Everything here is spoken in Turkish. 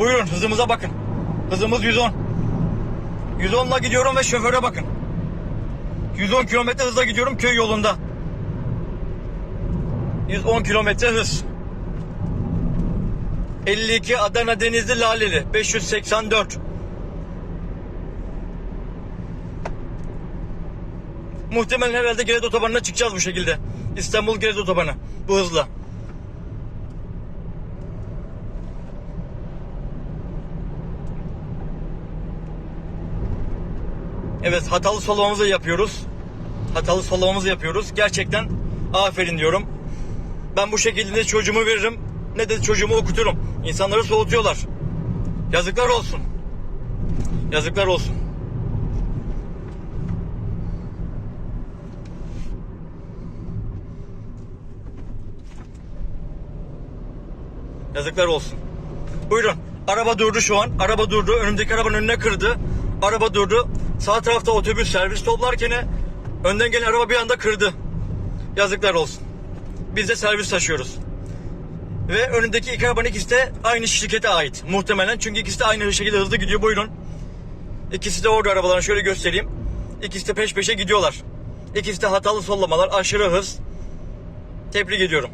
Buyurun hızımıza bakın. Hızımız 110. 110'la gidiyorum ve şoföre bakın. 110 kilometre hızla gidiyorum köy yolunda. 110 kilometre hız. 52 Adana Denizli Laleli 584. Muhtemelen herhalde Gerede Otobanı'na çıkacağız bu şekilde. İstanbul Gerede Otobanı bu hızla. Evet hatalı sollamamızı yapıyoruz. Hatalı sollamamızı yapıyoruz. Gerçekten aferin diyorum. Ben bu şekilde ne çocuğumu veririm ne de çocuğumu okuturum. İnsanları soğutuyorlar. Yazıklar olsun. Yazıklar olsun. Yazıklar olsun. Buyurun. Araba durdu şu an. Araba durdu. Önümdeki arabanın önüne kırdı. Araba durdu. Sağ tarafta otobüs servis toplarken önden gelen araba bir anda kırdı. Yazıklar olsun. Biz de servis taşıyoruz. Ve önündeki iki arabanın ikisi de aynı şirkete ait. Muhtemelen çünkü ikisi de aynı şekilde hızlı gidiyor. Buyurun. İkisi de orada arabaların şöyle göstereyim. İkisi de peş peşe gidiyorlar. İkisi de hatalı sollamalar, aşırı hız. Tebrik ediyorum.